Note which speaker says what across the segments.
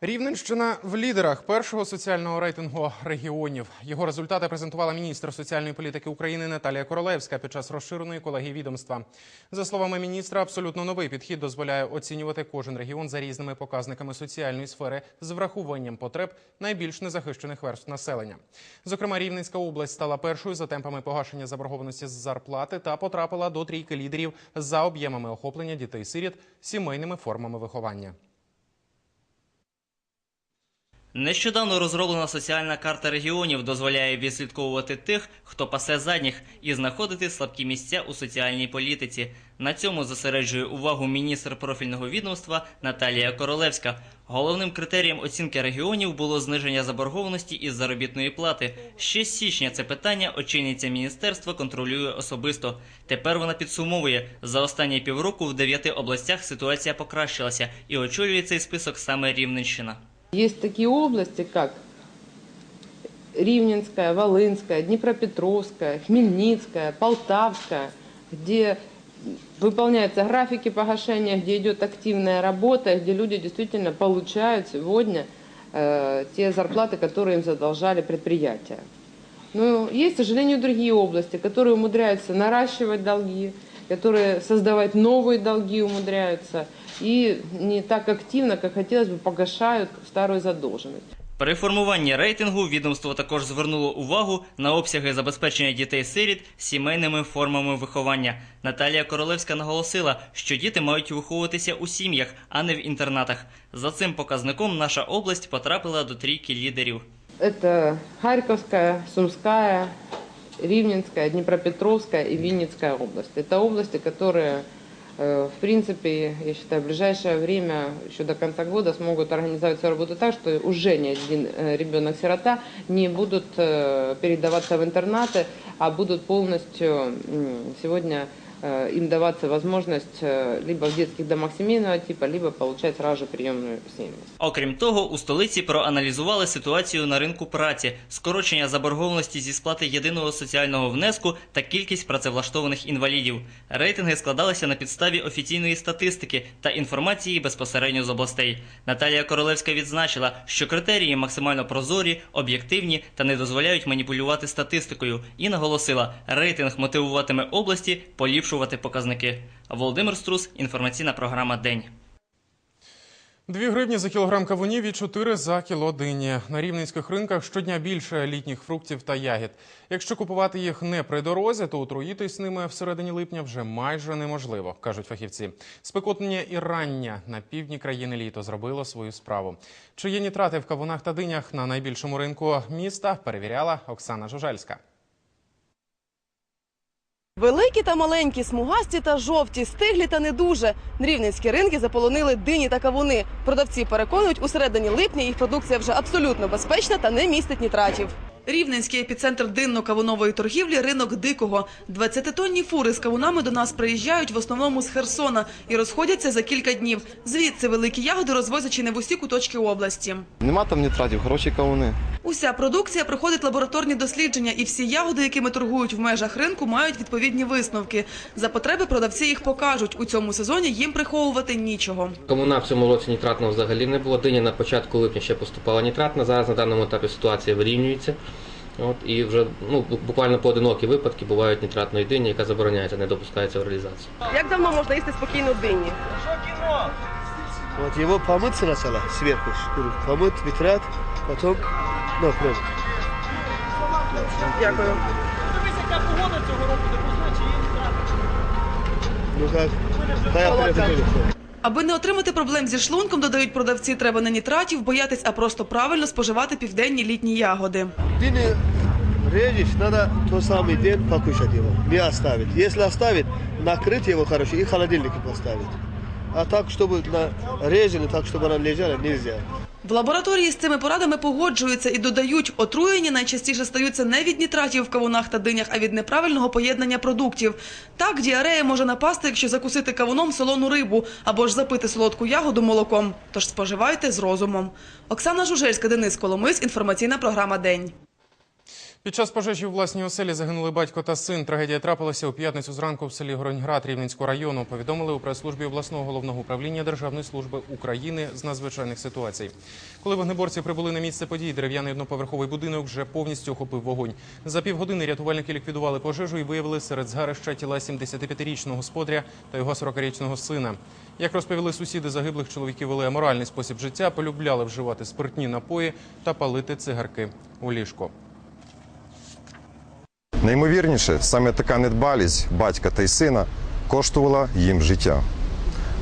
Speaker 1: Рівненщина в лідерах першого соціального рейтингу регіонів. Його результати презентувала міністр соціальної політики України Наталія Королевська під час розширеної колегії відомства. За словами міністра, абсолютно новий підхід дозволяє оцінювати кожен регіон за різними показниками соціальної сфери з врахуванням потреб найбільш незахищених верств населення. Зокрема, Рівненська область стала першою за темпами погашення заборгованості з зарплати та потрапила до трійки лідерів за об'ємами охоплення дітей-сиріт сімейними формами виховання.
Speaker 2: Нещодавно розроблена соціальна карта регіонів дозволяє відслідковувати тих, хто пасе задніх, і знаходити слабкі місця у соціальній політиці. На цьому зосереджує увагу міністр профільного відомства Наталія Королевська. Головним критерієм оцінки регіонів було зниження заборгованості із заробітної плати. Ще з січня це питання очільниця міністерства контролює особисто. Тепер вона підсумовує за останні півроку в дев'яти областях ситуація покращилася, і очолює цей список саме Рівненщина.
Speaker 3: Есть такие области, как Ривненская, Волынская, Днепропетровская, Хмельницкая, Полтавская, где выполняются графики погашения, где идет активная работа, где люди действительно получают сегодня э, те зарплаты, которые им задолжали предприятия. Но есть, к сожалению, другие области, которые умудряются наращивать долги, которые создавать новые долги умудряются и не так активно, как хотелось бы, погашают старую задолженность.
Speaker 2: При формуванні рейтингу відомство також звернуло увагу на обсяги забезпечення дітей-сиріт сімейними формами виховання. Наталія Королевська наголосила, що діти мають виховуватися у сім'ях, а не в інтернатах. За цим показником наша область потрапила до трійки лідерів.
Speaker 3: Это Харьковская, Сумская, Ривненская, Днепропетровская и Винницкая область. Это области, которые, э, в принципе, я считаю, в ближайшее время, еще до конца года, смогут организовать свою работу так, что уже ни один э, ребенок-сирота не будут э, передаваться в интернаты, а будут полностью м, сегодня э, им даваться возможность э, либо в детских домах семейного типа, либо получать сразу же семью.
Speaker 2: Окрім того, у столиці проаналізували ситуацію на ринку праці, скорочення заборгованості зі сплати єдиного соціального внеску та кількість працевлаштованих інвалідів. Рейтинги складалися на підставі офіційної статистики та інформації безпосередньо з областей. Наталія Королевська відзначила, що критерії максимально прозорі, об'єктивні та не дозволяють маніпулювати статистикою, і наголосила, рейтинг мотивуватиме області поліпшувати показники. Володимир Струс, інформаційна програма День.
Speaker 1: Дві гривні за кілограм кавунів і чотири за кіло дині. На рівненських ринках щодня більше літніх фруктів та ягід. Якщо купувати їх не при дорозі, то отруїтись ними всередині липня вже майже неможливо, кажуть фахівці. Спекотне і рання на півдні країни літо зробило свою справу. Чи є нітрати в кавунах та динях на найбільшому ринку міста? Перевіряла Оксана Жужельська.
Speaker 4: Великі та маленькі, смугасті та жовті, стиглі та не дуже. Рівненські ринки заполонили дині та кавуни. Продавці переконують, у середині липня їх продукція вже абсолютно безпечна та не містить нітратів. Рівненський епіцентр динно-кавунової торгівлі – ринок Дикого. 20-тонні фури з кавунами до нас приїжджають в основному з Херсона і розходяться за кілька днів. Звідси великі ягоди розвозять чи не в усі куточки області.
Speaker 5: Нема там нітратів, хороші кавуни.
Speaker 4: Уся продукція проходить лабораторні дослідження, і всі ягоди, якими торгують в межах ринку, мають відповідні висновки. За потреби продавці їх покажуть. У цьому сезоні їм приховувати нічого.
Speaker 6: Комуна в цьому році нітратного взагалі не було. Диня на початку липня ще поступала нітратна. Зараз на даному етапі ситуація вирівнюється. От, і вже ну, бу- буквально поодинокі випадки бувають нітратної дині, яка забороняється, не допускається в реалізацію.
Speaker 4: Як давно можна їсти спокійно дині?
Speaker 7: Вот его помыть сначала сверху, шкуру, помыть, нитрат, потом на пробу.
Speaker 4: Дякую.
Speaker 7: Ну как? Хай оператор
Speaker 4: Аби не отримати проблем зі шлунком, додають продавці, треба не нітратів боятись, а просто правильно споживати південні літні ягоди.
Speaker 7: Дыни режешь, надо тот самый день покушать его, не оставить. Если оставить, накрыть его хорошо и в холодильнике поставить. А так, чтобы на режено, так, чтобы она лежала, нельзя.
Speaker 4: В лабораторії з цими порадами погоджуються і додають, отруєння найчастіше стаються не від нітратів в кавунах та динях, а від неправильного поєднання продуктів. Так, діарея може напасти, якщо закусити кавуном солону рибу або ж запити солодку ягоду молоком. Тож споживайте з розумом. Оксана Жужельська, Денис Коломис, інформаційна програма День.
Speaker 1: Під час пожежі у власній оселі загинули батько та син. Трагедія трапилася у п'ятницю зранку в селі Гроньград Рівненського району. Повідомили у прес-службі обласного головного управління Державної служби України з надзвичайних ситуацій. Коли вогнеборці прибули на місце подій, дерев'яний одноповерховий будинок вже повністю охопив вогонь. За півгодини рятувальники ліквідували пожежу і виявили серед згарища тіла 75-річного господаря та його 40-річного сина. Як розповіли сусіди загиблих, чоловіки вели аморальний спосіб життя, полюбляли вживати спиртні напої та палити цигарки у ліжко.
Speaker 8: Наймовірніше, саме така недбалість батька та й сина коштувала їм життя.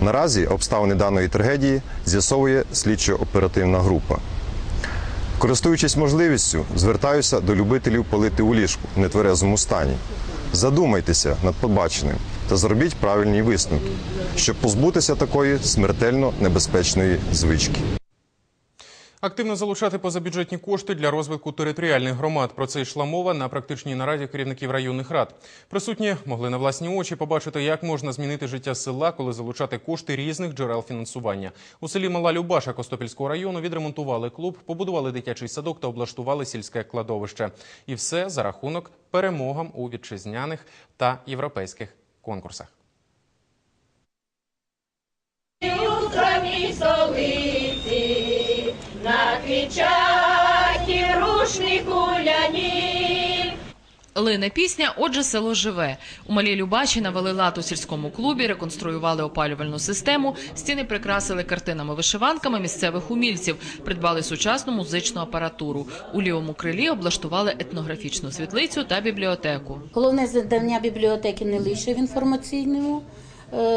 Speaker 8: Наразі обставини даної трагедії з'ясовує слідчо-оперативна група. Користуючись можливістю, звертаюся до любителів палити у ліжку в нетверезому стані. Задумайтеся над побаченим та зробіть правильні висновки, щоб позбутися такої смертельно небезпечної звички.
Speaker 1: Активно залучати позабюджетні кошти для розвитку територіальних громад. Про це йшла мова на практичній нараді керівників районних рад. Присутні могли на власні очі побачити, як можна змінити життя села, коли залучати кошти різних джерел фінансування. У селі Мала Любаша Костопільського району відремонтували клуб, побудували дитячий садок та облаштували сільське кладовище. І все за рахунок перемогам у вітчизняних та європейських конкурсах.
Speaker 9: Утромі столиці, на квітчаті рушнику ляні.
Speaker 10: Лине пісня, отже, село живе. У малій Любачі навели лад у сільському клубі, реконструювали опалювальну систему, стіни прикрасили картинами-вишиванками місцевих умільців, придбали сучасну музичну апаратуру. У лівому крилі облаштували етнографічну світлицю та бібліотеку.
Speaker 11: Головне завдання бібліотеки не лише в інформаційному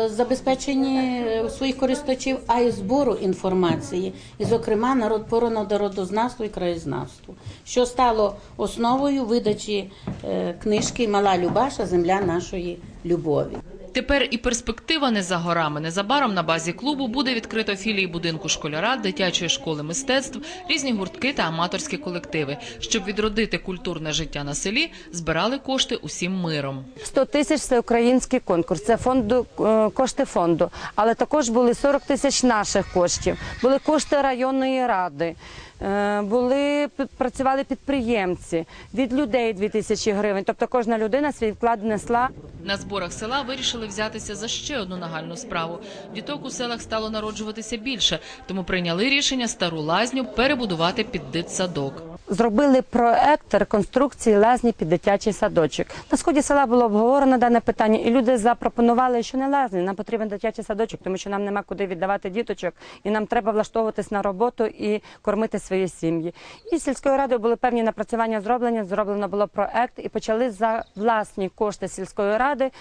Speaker 11: забезпеченні е, своїх користувачів, а й збору інформації, і, зокрема, народ по народознавству і краєзнавству, що стало основою видачі е, книжки Мала Любаша. Земля нашої любові.
Speaker 10: Тепер і перспектива не за горами. Незабаром на базі клубу буде відкрито філії будинку школяра, дитячої школи мистецтв, різні гуртки та аматорські колективи. Щоб відродити культурне життя на селі, збирали кошти усім миром.
Speaker 12: 100 тисяч це український конкурс, це фонду е, кошти фонду. Але також були 40 тисяч наших коштів, були кошти районної ради. е, Були працювали підприємці від людей 2 тисячі гривень. Тобто кожна людина свій вклад внесла.
Speaker 10: На зборах села вирішили взятися за ще одну нагальну справу. Діток у селах стало народжуватися більше, тому прийняли рішення стару лазню перебудувати під дитсадок.
Speaker 12: Зробили проект реконструкції лазні під дитячий садочок. На сході села було обговорено дане питання, і люди запропонували, що не лазні, нам потрібен дитячий садочок, тому що нам нема куди віддавати діточок, і нам треба влаштовуватись на роботу і кормити свої сім'ї. І сільською радою були певні напрацювання зроблені. Зроблено було проект, і почали за власні кошти сільської ради е,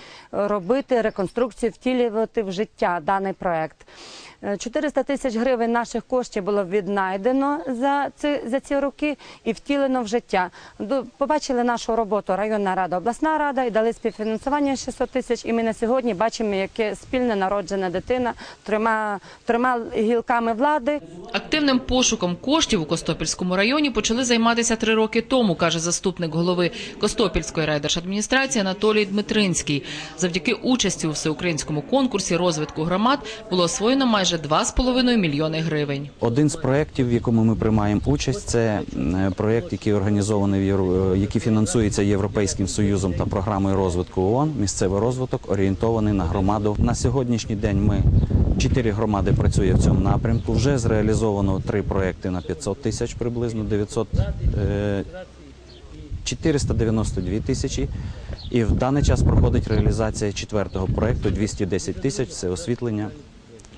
Speaker 12: робити реконструкцію, втілювати в життя даний проект. Е, 400 тисяч гривень наших коштів було віднайдено за ці, за ці роки і втілено в життя. Побачили нашу роботу районна рада, обласна рада і дали співфінансування 600 тисяч. І ми на сьогодні бачимо, яке спільне народжена дитина трьома, трьома гілками влади.
Speaker 10: Активним пошуком коштів у Костопільському районі почали займатися три роки тому, каже заступник голови Костопільської райдержадміністрації Анатолій Дмитринський. Завдяки участі у всеукраїнському конкурсі розвитку громад було освоєно майже 2,5 мільйони гривень.
Speaker 13: Один з проєктів, в якому ми приймаємо участь, це м, проєкт, який організований в Євро- е, який фінансується Європейським Союзом та програмою розвитку ООН. Місцевий розвиток орієнтований на громаду. На сьогоднішній день ми чотири громади працює в цьому напрямку. Вже зреалізовано три проєкти на 500 тисяч, приблизно 900, е, 492 тисячі. І в даний час проходить реалізація четвертого проєкту 210 тисяч. Це освітлення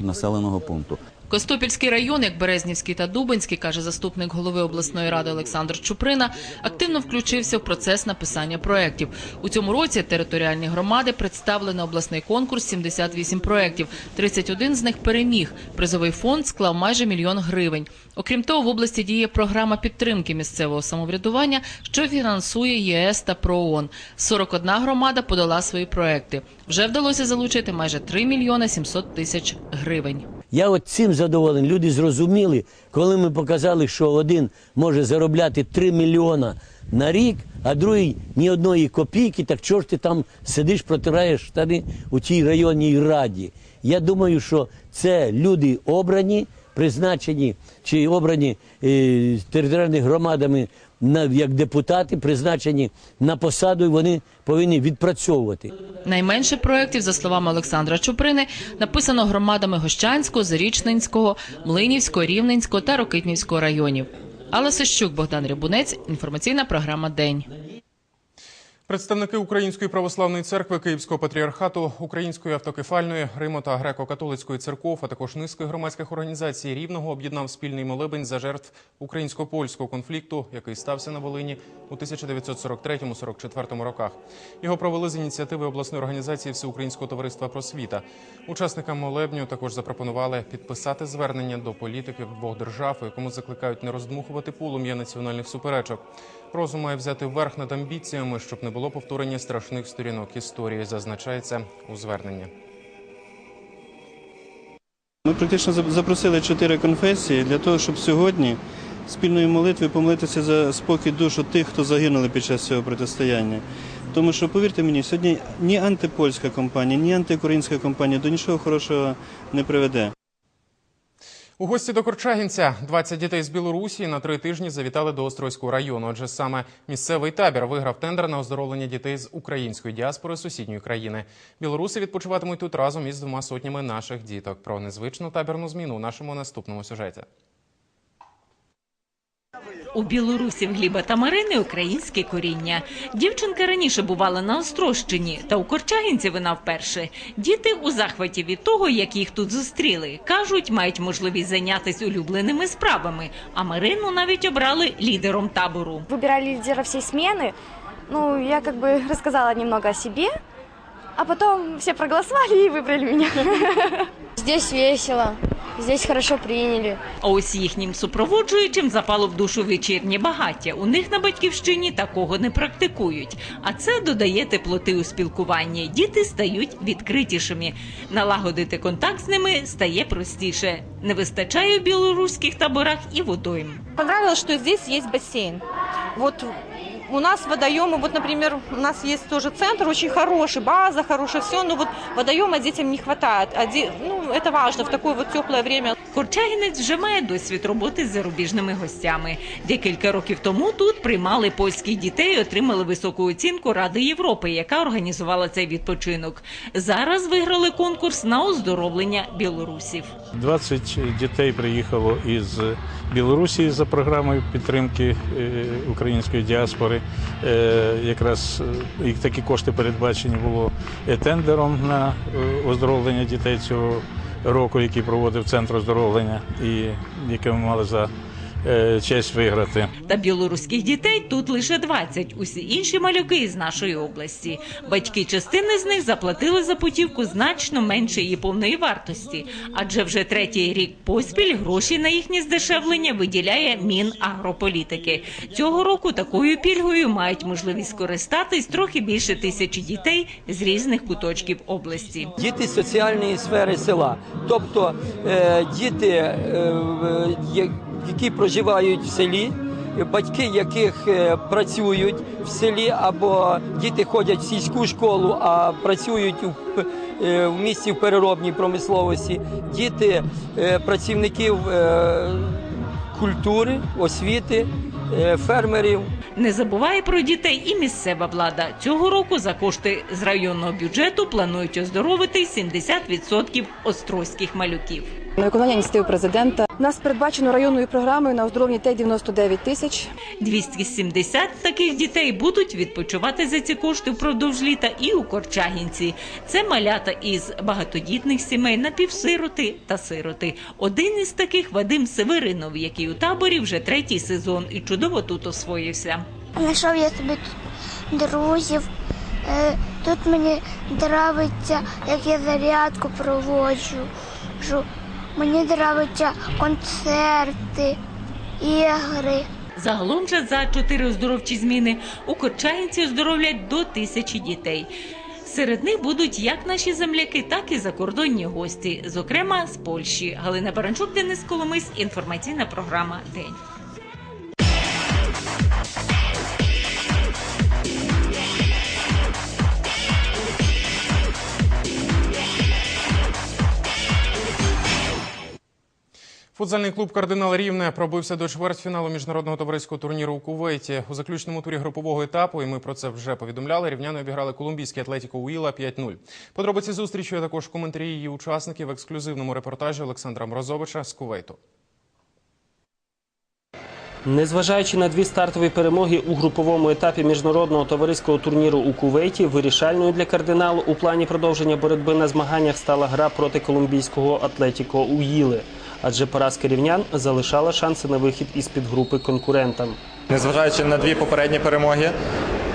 Speaker 13: населеного пункту.
Speaker 10: Костопільський район, як Березнівський та Дубинський, каже заступник голови обласної ради Олександр Чуприна, активно включився в процес написання проєктів. У цьому році територіальні громади представили на обласний конкурс 78 проєктів. 31 з них переміг. Призовий фонд склав майже мільйон гривень. Окрім того, в області діє програма підтримки місцевого самоврядування, що фінансує ЄС та ПРООН. 41 громада подала свої проекти. Вже вдалося залучити майже 3 мільйони 700 тисяч гривень.
Speaker 14: Я от цим задоволений. Люди зрозуміли, коли ми показали, що один може заробляти 3 мільйона на рік, а другий ні одної копійки, так чого ж ти там сидиш, протираєш штани у тій районній раді. Я думаю, що це люди обрані, призначені чи обрані е, територіальними громадами як депутати призначені на посаду, і вони повинні відпрацьовувати.
Speaker 10: Найменше проєктів, за словами Олександра Чуприни, написано громадами Гощанського, Зарічненського, Млинівського, Рівненського та Рокитнівського районів. Алла Сищук, Богдан Рябунець, інформаційна програма День.
Speaker 1: Представники Української православної церкви Київського патріархату, Української автокефальної, Римо та греко-католицької церков, а також низки громадських організацій Рівного об'єднав спільний молебень за жертв українсько-польського конфлікту, який стався на Волині у 1943-44 роках. Його провели з ініціативи обласної організації Всеукраїнського товариства просвіта. Учасникам молебню також запропонували підписати звернення до політиків двох держав, у якому закликають не роздмухувати полум'я національних суперечок. Розум має взяти верх над амбіціями, щоб не було повторення страшних сторінок історії, зазначається у зверненні.
Speaker 15: Ми практично запросили чотири конфесії для того, щоб сьогодні спільною молитвою помолитися за спокій душу тих, хто загинули під час цього протистояння. Тому що, повірте мені, сьогодні ні антипольська компанія, ні антиукраїнська компанія до нічого хорошого не приведе.
Speaker 1: У гості до Корчагінця 20 дітей з Білорусі на три тижні завітали до Острозького району. Отже, саме місцевий табір виграв тендер на оздоровлення дітей з української діаспори сусідньої країни. Білоруси відпочиватимуть тут разом із двома сотнями наших діток. Про незвичну табірну зміну у нашому наступному сюжеті.
Speaker 16: У білорусів Гліба та Марини українське коріння. Дівчинка раніше бувала на Острощині, та у Корчагінці вона вперше. Діти у захваті від того, як їх тут зустріли. Кажуть, мають можливість зайнятися улюбленими справами. А Марину навіть обрали лідером табору.
Speaker 17: Выбирали лидера всей смены. Ну, я как бы рассказала немного о себе, а потом все проголосовали и выбрали меня. Здесь весело, здесь хорошо приняли.
Speaker 16: А ось їхнім супроводжуючим запало в душу вечірнє багаття. У них на батьківщині такого не практикують. А це додає теплоти у спілкуванні. Діти стають відкритішими. Налагодити контакт з ними стає простіше. Не вистачає у білоруських таборах і водойм.
Speaker 18: Понравилось, что здесь есть бассейн. Вот у нас водоемы, вот, например, у нас есть тоже центр очень хороший, база хорошая, все, но вот водоема детям не хватает. А де- ну, это важно в такое вот теплое время.
Speaker 16: Корчагінець вже має досвід роботи з зарубіжними гостями. Декілька років тому тут приймали польських дітей, і отримали високу оцінку Ради Європи, яка організувала цей відпочинок. Зараз виграли конкурс на оздоровлення білорусів.
Speaker 19: 20 дітей приїхало із Білорусі за програмою підтримки е, української діаспори. Е, Якраз е, і такі кошти передбачені було е, тендером на оздоровлення дітей цього року, який проводив центр оздоровлення, і яке ми мали за честь виграти.
Speaker 16: Та білоруських дітей тут лише 20. Усі інші малюки із нашої області. Батьки частини з них заплатили за путівку значно менше її повної вартості, адже вже третій рік поспіль гроші на їхнє здешевлення виділяє Мінагрополітики. Цього року такою пільгою мають можливість скористатись трохи більше тисячі дітей з різних куточків області.
Speaker 20: діти з соціальної сфери села, тобто е, діти, е, які проживають в селі. Батьки, яких е, працюють в селі, або діти ходять в сільську школу, а працюють у, е, в місті в переробній промисловості, діти е, працівників культури, освіти, фермерів.
Speaker 16: Не забуває про дітей і місцева влада. Цього року за кошти з районного бюджету планують оздоровити 70% острозьких малюків.
Speaker 4: На виконання ініціативи президента нас передбачено районною програмою на оздоровлення дітей 99 тисяч.
Speaker 16: 270 таких дітей будуть відпочивати за ці кошти впродовж літа і у Корчагінці. Це малята із багатодітних сімей, напівсироти та сироти. Один із таких Вадим Северинов, який у таборі вже третій сезон і чудово тут освоївся.
Speaker 21: Знайшов я собі тут друзів. Е, Тут мені подобається, як я зарядку проводжу. Мені подобаються концерти, ігри.
Speaker 16: Загалом же за чотири оздоровчі зміни у Корчагінці оздоровлять до тисячі дітей. Серед них будуть як наші земляки, так і закордонні гості, зокрема з Польщі. Галина Баранчук, Денис Коломис. Інформаційна програма День.
Speaker 1: Футзальний клуб Кардинал Рівне пробився до чвертьфіналу міжнародного товариського турніру у Кувейті. У заключному турі групового етапу, і ми про це вже повідомляли. Рівняни обіграли колумбійський Атлетіко Уіла 5-0. Подробиці зустрічі, а також коментарі її учасників в ексклюзивному репортажі Олександра Мрозовича з Кувейту.
Speaker 22: Незважаючи на дві стартові перемоги у груповому етапі міжнародного товариського турніру у Кувейті, вирішальною для кардиналу у плані продовження боротьби на змаганнях стала гра проти колумбійського Атлетіко Уїли. Адже поразка рівнян залишала шанси на вихід із підгрупи конкурентам.
Speaker 23: Незважаючи на дві попередні перемоги,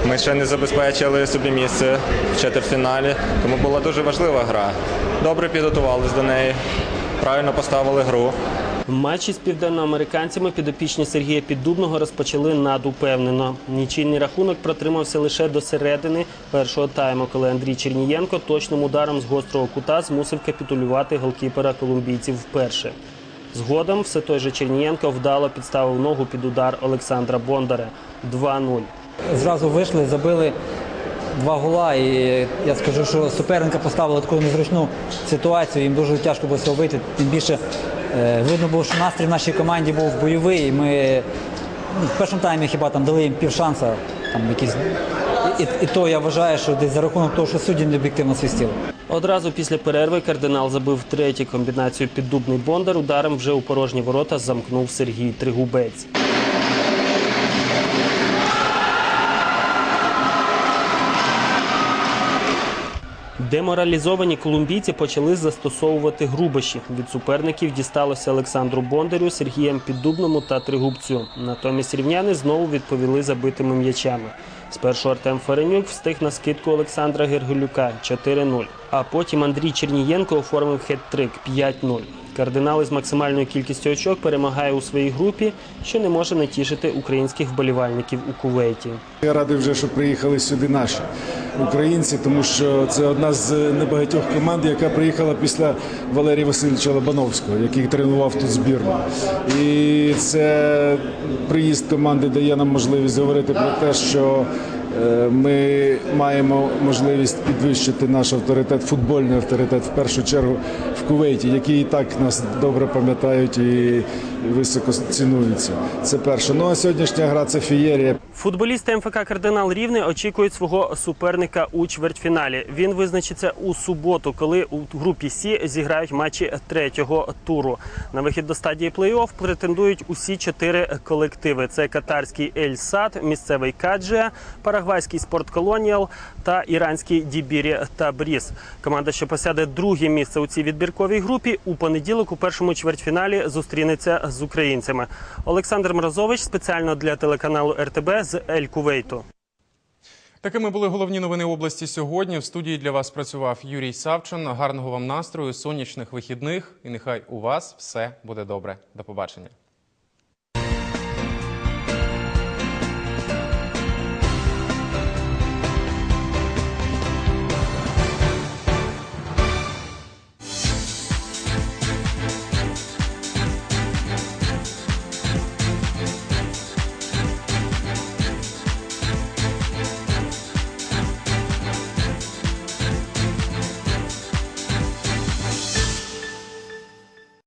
Speaker 23: ми ще не забезпечили собі місце в четвертьфіналі, тому була дуже важлива гра. Добре підготувалися до неї, правильно поставили гру.
Speaker 22: Матчі з південноамериканцями підопічні Сергія Піддубного розпочали надупевнено. Нічийний рахунок протримався лише до середини першого тайму, коли Андрій Чернієнко точним ударом з гострого кута змусив капітулювати голкіпера колумбійців вперше. Згодом все той же Чернієнко вдало підставив ногу під удар Олександра Бондаря 2-0.
Speaker 24: Зразу вийшли, забили два гола. І я скажу, що суперника поставили таку незручну ситуацію. Їм дуже тяжко було цього вийти. Тим більше е, видно було, що настрій в нашій команді був бойовий. Ми ну, в першому таймі хіба там дали їм півшанса. Там якісь і, і, і то я вважаю, що десь за рахунок того, що судді не об'єктивно свистіли.
Speaker 22: Одразу після перерви кардинал забив третю комбінацію піддубний бондар. Ударом вже у порожні ворота замкнув Сергій Тригубець. Деморалізовані колумбійці почали застосовувати грубощі. Від суперників дісталося Олександру Бондарю, Сергієм Піддубному та Тригубцю. Натомість рівняни знову відповіли забитими м'ячами. Спершу Артем Фаренюк встиг на скидку Олександра Гергулюка 4-0. А потім Андрій Чернієнко оформив хет-трик 5-0. Кардинал із максимальною кількістю очок перемагає у своїй групі, що не може не тішити українських вболівальників у Кувейті.
Speaker 25: Я радий вже, що приїхали сюди наші українці, тому що це одна з небагатьох команд, яка приїхала після Валерія Васильовича Лобановського, який тренував тут збірну. І це приїзд команди дає нам можливість говорити про те, що ми маємо можливість підвищити наш авторитет, футбольний авторитет в першу чергу в Кувейті, який і так нас добре пам'ятають і високо цінуються. Це перше. Ну а сьогоднішня гра це фієрія.
Speaker 22: Футболісти МФК Кардинал Рівне очікують свого суперника у чвертьфіналі. Він визначиться у суботу, коли у групі Сі зіграють матчі третього туру. На вихід до стадії плей-офф претендують усі чотири колективи: це катарський Ель Сад, місцевий Каджія, парагвайський Спорт Колоніал та іранський Дібірі та Бріз. Команда, що посяде друге місце у цій відбірковій групі, у понеділок у першому чвертьфіналі зустрінеться з українцями. Олександр Мразович спеціально для телеканалу РТБ з Ель Кувейту.
Speaker 1: Такими були головні новини області сьогодні. В студії для вас працював Юрій Савчин. Гарного вам настрою, сонячних вихідних, і нехай у вас все буде добре. До побачення.